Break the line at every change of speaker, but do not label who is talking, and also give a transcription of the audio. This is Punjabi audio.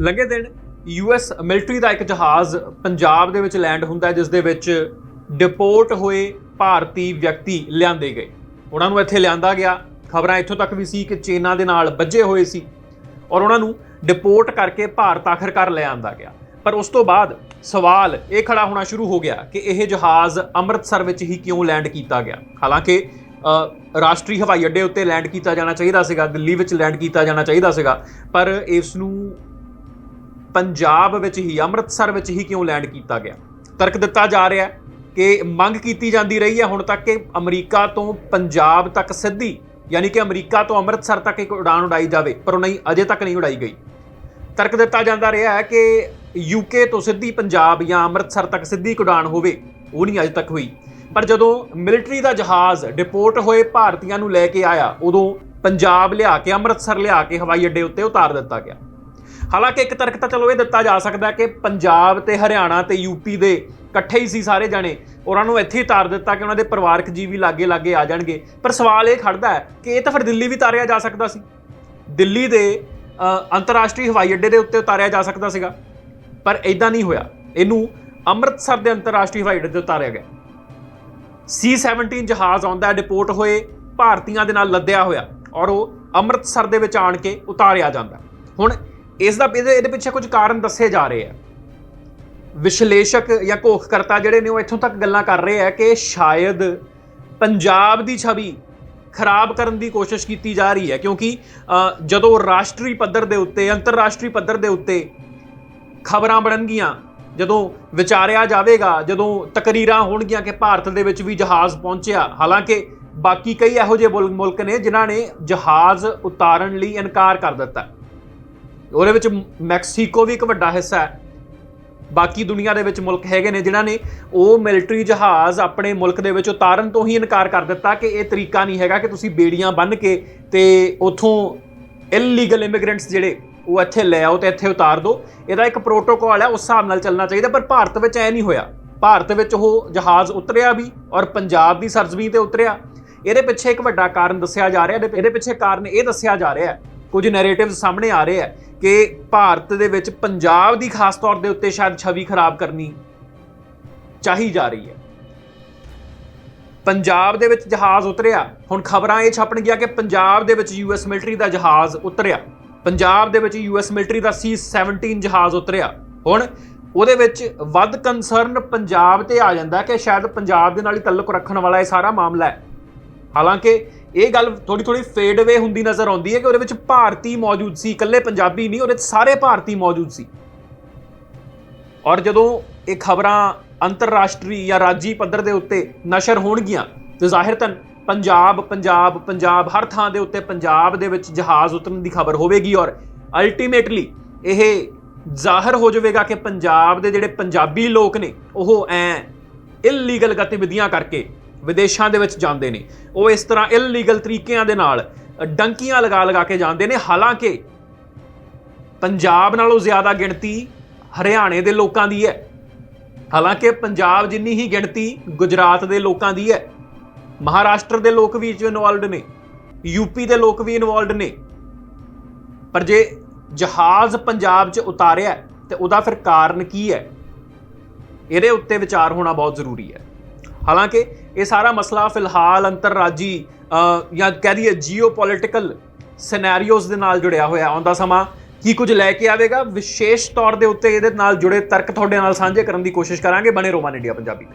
ਲੰਘੇ ਦਿਨ ਯੂਐਸ ਮਿਲਟਰੀ ਦਾ ਇੱਕ ਜਹਾਜ਼ ਪੰਜਾਬ ਦੇ ਵਿੱਚ ਲੈਂਡ ਹੁੰਦਾ ਹੈ, ਜਿਸ ਦੇ ਵਿੱਚ ਡਿਪੋਰਟ ਹੋਏ ਭਾਰਤੀ ਵਿਅਕਤੀ ਲਿਆਂਦੇ ਗਏ। ਉਹਨਾਂ ਨੂੰ ਇੱਥੇ ਲਿਆਂਦਾ ਗਿਆ। ਖਬਰਾਂ ਇੱਥੋਂ ਤੱਕ ਵੀ ਸੀ ਕਿ ਚੀਨਾ ਦੇ ਨਾਲ ਵੱਜੇ ਹੋਏ ਸੀ ਔਰ ਉਹਨਾਂ ਨੂੰ ਡਿਪੋਰਟ ਕਰਕੇ ਭਾਰਤ ਆਖਰਕਾਰ ਲੈ ਆਂਦਾ ਗਿਆ। ਪਰ ਉਸ ਤੋਂ ਬਾਅਦ ਸਵਾਲ ਇਹ ਖੜਾ ਹੋਣਾ ਸ਼ੁਰੂ ਹੋ ਗਿਆ ਕਿ ਇਹ ਜਹਾਜ਼ ਅੰਮ੍ਰਿਤਸਰ ਵਿੱਚ ਹੀ ਕਿਉਂ ਲੈਂਡ ਕੀਤਾ ਗਿਆ? ਹਾਲਾਂਕਿ ਰਾਸ਼ਟਰੀ ਹਵਾਈ ਅੱਡੇ ਉੱਤੇ ਲੈਂਡ ਕੀਤਾ ਜਾਣਾ ਚਾਹੀਦਾ ਸੀਗਾ, ਦਿੱਲੀ ਵਿੱਚ ਲੈਂਡ ਕੀਤਾ ਜਾਣਾ ਚਾਹੀਦਾ ਸੀਗਾ, ਪਰ ਇਸ ਨੂੰ ਪੰਜਾਬ ਵਿੱਚ ਹੀ, ਅੰਮ੍ਰਿਤਸਰ ਵਿੱਚ ਹੀ ਕਿਉਂ ਲੈਂਡ ਕੀਤਾ ਗਿਆ? ਤਰਕ ਦਿੱਤਾ ਜਾ ਰਿਹਾ ਹੈ ਕਿ ਮੰਗ ਕੀਤੀ ਜਾਂਦੀ ਰਹੀ ਹੈ ਹੁਣ ਤੱਕ ਕਿ ਅਮਰੀਕਾ ਤੋਂ ਪੰਜਾਬ ਤੱਕ ਸਿੱਧੀ, ਯਾਨੀ ਕਿ ਅਮਰੀਕਾ ਤੋਂ ਅੰਮ੍ਰਿਤਸਰ ਤੱਕ ਇੱਕ ਉਡਾਨ ਉਡਾਈ ਜਾਵੇ, ਪਰ ਉਹ ਨਹੀਂ, ਅਜੇ ਤੱਕ ਨਹੀਂ ਉਡਾਈ ਗਈ। ਤਰਕ ਦਿੱਤਾ ਜਾਂਦਾ ਰਿਹਾ ਹੈ ਕਿ ਯੂਕੇ ਤੋਂ ਸਿੱਧੀ ਪੰਜਾਬ ਜਾਂ ਅੰਮ੍ਰਿਤਸਰ ਤੱਕ ਸਿੱਧੀ ਇੱਕ ਉਡਾਨ ਹੋਵੇ, ਉਹ ਨਹੀਂ ਅਜੇ ਤੱਕ ਹੋਈ। ਪਰ ਜਦੋਂ ਮਿਲਟਰੀ ਦਾ ਜਹਾਜ਼ ਡਿਪੋਰਟ ਹੋਏ ਭਾਰਤੀਆਂ ਨੂੰ ਲੈ ਕੇ ਆਇਆ, ਉਦੋਂ ਪੰਜਾਬ ਲਿਆ ਕੇ, ਅੰਮ੍ਰਿਤਸਰ ਲਿਆ ਕੇ ਹਵਾਈ ਅੱਡੇ ਉੱਤੇ ਉਤਾਰ ਦਿੱਤਾ ਗਿਆ। ਹਾਲਾਂਕਿ ਇੱਕ ਤਰਕ ਤਾਂ ਚਲੋ ਇਹ ਦਿੱਤਾ ਜਾ ਸਕਦਾ ਕਿ ਪੰਜਾਬ ਤੇ ਹਰਿਆਣਾ ਤੇ ਯੂਪੀ ਦੇ ਇਕੱਠੇ ਹੀ ਸੀ ਸਾਰੇ ਜਾਣੇ। ਉਹਨਾਂ ਨੂੰ ਇੱਥੇ ਹੀ ਤਾਰ ਦਿੱਤਾ ਕਿ ਉਹਨਾਂ ਦੇ ਪਰਿਵਾਰਕ ਜੀਵ ਵੀ ਲਾਗੇ ਲਾਗੇ ਆ ਜਾਣਗੇ। ਪਰ ਸਵਾਲ ਇਹ ਖੜਦਾ ਹੈ ਕਿ ਇਹ ਤਾਂ ਫਿਰ ਦਿੱਲੀ ਵੀ ਤਾਰਿਆ ਜਾ ਸਕਦਾ ਸੀ। ਦਿੱਲੀ ਦੇ ਅੰਤਰਰਾਸ਼ਟਰੀ ਹਵਾਈ ਅੱਡੇ ਦੇ ਉੱਤੇ ਉਤਾਰਿਆ ਜਾ ਸਕਦਾ ਸੀਗਾ। ਪਰ ਇਦਾਂ ਨਹੀਂ ਹੋਇਆ। ਇਹਨੂੰ ਅੰਮ੍ਰਿਤਸਰ ਦੇ ਅੰਤਰਰਾਸ਼ਟਰੀ ਹਵਾਈ ਅੱਡੇ ਤੇ ਉਤਾਰਿਆ ਗਿਆ। C17 ਜਹਾਜ਼ ਆਉਂਦਾ ਡਿਪੋਰਟ ਹੋਏ, ਭਾਰਤੀਆਂ ਦੇ ਨਾਲ ਲੱਦਿਆ ਹੋਇਆ ਔਰ ਉਹ ਅੰਮ੍ਰਿਤਸਰ ਦੇ ਵਿੱਚ ਆਣ ਕੇ ਉਤਾਰਿਆ ਜਾਂਦਾ ਹੁਣ ਇਸ ਦਾ ਇਹਦੇ ਇਹਦੇ ਪਿੱਛੇ ਕੁਝ ਕਾਰਨ ਦੱਸੇ ਜਾ ਰਹੇ ਆ। ਵਿਸ਼ਲੇਸ਼ਕ ਜਾਂ ਘੋਖਕਰਤਾ ਜਿਹੜੇ ਨੇ ਉਹ ਇੱਥੋਂ ਤੱਕ ਗੱਲਾਂ ਕਰ ਰਹੇ ਆ ਕਿ ਸ਼ਾਇਦ ਪੰਜਾਬ ਦੀ ਛਵੀ ਖਰਾਬ ਕਰਨ ਦੀ ਕੋਸ਼ਿਸ਼ ਕੀਤੀ ਜਾ ਰਹੀ ਹੈ, ਕਿਉਂਕਿ ਜਦੋਂ ਰਾਸ਼ਟਰੀ ਪੱਧਰ ਦੇ ਉੱਤੇ, ਅੰਤਰਰਾਸ਼ਟਰੀ ਪੱਧਰ ਦੇ ਉੱਤੇ ਖਬਰਾਂ ਬਣਨਗੀਆਂ, ਜਦੋਂ ਵਿਚਾਰਿਆ ਜਾਵੇਗਾ, ਜਦੋਂ ਤਕਰੀਰਾਂ ਹੋਣਗੀਆਂ ਕਿ ਭਾਰਤ ਦੇ ਵਿੱਚ ਵੀ ਜਹਾਜ਼ ਪਹੁੰਚਿਆ, ਹਾਲਾਂਕਿ ਬਾਕੀ ਕਈ ਇਹੋ ਜਿਹੇ ਮੁਲਕ ਮੁਲਕ ਨੇ ਜਿਨ੍ਹਾਂ ਨੇ ਜਹਾਜ਼ ਉਤਾਰਨ ਲਈ ਇਨਕਾਰ ਕਰ ਦਿੱਤਾ। ਉਹਦੇ ਵਿੱਚ ਮੈਕਸੀਕੋ ਵੀ ਇੱਕ ਵੱਡਾ ਹਿੱਸਾ ਹੈ। ਬਾਕੀ ਦੁਨੀਆ ਦੇ ਵਿੱਚ ਮੁਲਕ ਹੈਗੇ ਨੇ ਜਿਨ੍ਹਾਂ ਨੇ ਉਹ ਮਿਲਟਰੀ ਜਹਾਜ਼ ਆਪਣੇ ਮੁਲਕ ਦੇ ਵਿੱਚ ਉਤਾਰਨ ਤੋਂ ਹੀ ਇਨਕਾਰ ਕਰ ਦਿੱਤਾ ਕਿ ਇਹ ਤਰੀਕਾ ਨਹੀਂ ਹੈਗਾ ਕਿ ਤੁਸੀਂ ਬੇੜੀਆਂ ਬੰਨ੍ਹ ਕੇ ਤੇ ਉਥੋਂ ਇਲੀਗਲ ਇਮੀਗ੍ਰੈਂਟਸ ਜਿਹੜੇ ਉਹ ਇੱਥੇ ਲੈ ਆਓ ਤੇ ਇੱਥੇ ਉਤਾਰ ਦਿਓ ਇਹਦਾ ਇੱਕ ਪ੍ਰੋਟੋਕਾਲ ਹੈ, ਉਸ ਹਿਸਾਬ ਨਾਲ ਚੱਲਣਾ ਚਾਹੀਦਾ, ਪਰ ਭਾਰਤ ਵਿੱਚ ਐ ਨਹੀਂ ਹੋਇਆ। ਭਾਰਤ ਵਿੱਚ ਉਹ ਜਹਾਜ਼ ਉਤਰਿਆ ਵੀ ਔਰ ਪੰਜਾਬ ਦੀ ਸਰਜ਼ਮੀਨ ਤੇ ਉਤਰਿਆ। ਇਹਦੇ ਪਿੱਛੇ ਇੱਕ ਵੱਡਾ ਕਾਰਨ ਦੱਸਿਆ ਜਾ ਰਿਹਾ, ਇਹਦੇ- ਇਹਦੇ ਪਿੱਛੇ ਕਾਰਨ ਇਹ ਦੱਸਿਆ ਜਾ ਰਿਹਾ ਕੁਝ ਨੈਰੇਟਿਵਸ ਸਾਹਮਣੇ ਆ ਰਹੇ ਆ ਕਿ ਭਾਰਤ ਦੇ ਵਿੱਚ ਪੰਜਾਬ ਦੀ ਖਾਸ ਤੌਰ ਦੇ ਉੱਤੇ ਸ਼ਾਇਦ ਛਵੀ ਖਰਾਬ ਕਰਨੀ ਚਾਹੀ ਜਾ ਰਹੀ ਹੈ। ਪੰਜਾਬ ਦੇ ਵਿੱਚ ਜਹਾਜ਼ ਉਤਰਿਆ। ਹੁਣ ਖਬਰਾਂ ਇਹ ਛਪਣ ਗਿਆ ਕਿ ਪੰਜਾਬ ਦੇ ਵਿੱਚ ਯੂਐਸ ਮਿਲਟਰੀ ਦਾ ਜਹਾਜ਼ ਉਤਰਿਆ। ਪੰਜਾਬ ਦੇ ਵਿੱਚ ਯੂਐਸ ਮਿਲਟਰੀ ਦਾ C17 ਜਹਾਜ਼ ਉਤਰਿਆ। ਹੁਣ ਉਹਦੇ ਵਿੱਚ ਵੱਧ ਕੰਸਰਨ ਪੰਜਾਬ ਤੇ ਆ ਜਾਂਦਾ ਕਿ ਸ਼ਾਇਦ ਪੰਜਾਬ ਦੇ ਨਾਲ ਹੀ ਤਾਲੁਕ ਰੱਖਣ ਵਾਲਾ ਇਹ ਸਾਰਾ ਮਾਮਲਾ ਹੈ। ਹਾਲਾਂਕਿ ਇਹ ਗੱਲ ਥੋੜੀ ਥੋੜੀ ਫੇਡ ਅਵੇ ਹੁੰਦੀ ਨਜ਼ਰ ਆਉਂਦੀ ਹੈ ਕਿ ਉਹਦੇ ਵਿੱਚ ਭਾਰਤੀ ਮੌਜੂਦ ਸੀ, ਇਕੱਲੇ ਪੰਜਾਬੀ ਨਹੀਂ, ਉਹਦੇ ਵਿੱਚ ਸਾਰੇ ਭਾਰਤੀ ਮੌਜੂਦ ਸੀ। ਔਰ ਜਦੋਂ ਇਹ ਖਬਰਾਂ ਅੰਤਰਰਾਸ਼ਟਰੀ ਜਾਂ ਰਾਜੀ ਪੱਧਰ ਦੇ ਉੱਤੇ ਨਸ਼ਰ ਹੋਣਗੀਆਂ, ਤੇ ਜ਼ਾਹਿਰਤਨ ਪੰਜਾਬ ਪੰਜਾਬ ਪੰਜਾਬ, ਹਰ ਥਾਂ ਦੇ ਉੱਤੇ ਪੰਜਾਬ ਦੇ ਵਿੱਚ ਜਹਾਜ਼ ਉਤਰਨ ਦੀ ਖਬਰ ਹੋਵੇਗੀ ਔਰ ਅਲਟੀਮੇਟਲੀ ਇਹ ਜ਼ਾਹਰ ਹੋ ਜਾਵੇਗਾ ਕਿ ਪੰਜਾਬ ਦੇ ਜਿਹੜੇ ਪੰਜਾਬੀ ਲੋਕ ਨੇ, ਉਹ ਐ ਇਲੀਗਲ ਗਤੀਵਿਧੀਆਂ ਕਰਕੇ ਵਿਦੇਸ਼ਾਂ ਦੇ ਵਿੱਚ ਜਾਂਦੇ ਨੇ। ਉਹ ਇਸ ਤਰ੍ਹਾਂ ਇਲੀਗਲ ਤਰੀਕਿਆਂ ਦੇ ਨਾਲ ਡੰਕੀਆਂ ਲਗਾ ਲਗਾ ਕੇ ਜਾਂਦੇ ਨੇ। ਹਾਲਾਂਕਿ ਪੰਜਾਬ ਨਾਲੋਂ ਜ਼ਿਆਦਾ ਗਿਣਤੀ ਹਰਿਆਣੇ ਦੇ ਲੋਕਾਂ ਦੀ ਹੈ। ਹਾਲਾਂਕਿ ਪੰਜਾਬ ਜਿੰਨੀ ਹੀ ਗਿਣਤੀ ਗੁਜਰਾਤ ਦੇ ਲੋਕਾਂ ਦੀ ਹੈ। ਮਹਾਰਾਸ਼ਟਰ ਦੇ ਲੋਕ ਵੀ ਇਸ ਇਨਵੋਲਡ ਨੇ। ਯੂਪੀ ਦੇ ਲੋਕ ਵੀ ਇਨਵੋਲਡ ਨੇ। ਪਰ ਜੇ ਜਹਾਜ਼ ਪੰਜਾਬ 'ਚ ਉਤਾਰਿਆ ਹੈ, ਤੇ ਉਹਦਾ ਫਿਰ ਕਾਰਨ ਕੀ ਹੈ? ਇਹਦੇ ਉੱਤੇ ਵਿਚਾਰ ਹੋਣਾ ਬਹੁਤ ਜ਼ਰੂਰੀ ਹੈ। ਹਾਲਾਂਕਿ ਇਹ ਸਾਰਾ ਮਸਲਾ ਫਿਲਹਾਲ ਅੰਤਰਰਾਜੀ ਜਾਂ ਕਹਿ ਦਈਏ ਜੀਓਪੋਲਿਟੀਕਲ ਸਿਨੈਰੀਓਜ਼ ਦੇ ਨਾਲ ਜੁੜਿਆ ਹੋਇਆ ਆਉਂਦਾ ਸਮਾਂ ਕੀ ਕੁਝ ਲੈ ਕੇ ਆਵੇਗਾ? ਵਿਸ਼ੇਸ਼ ਤੌਰ ਦੇ ਉੱਤੇ ਇਹਦੇ ਨਾਲ ਜੁੜੇ ਤਰਕ ਤੁਹਾਡੇ ਨਾਲ ਸਾਂਝੇ ਕਰਨ ਦੀ ਕੋਸ਼ਿਸ਼ ਕਰਾਂਗੇ। ਬਣੇ ਰੋਮਾਨ ਇੰਡੀਆ ਪੰਜਾਬੀ।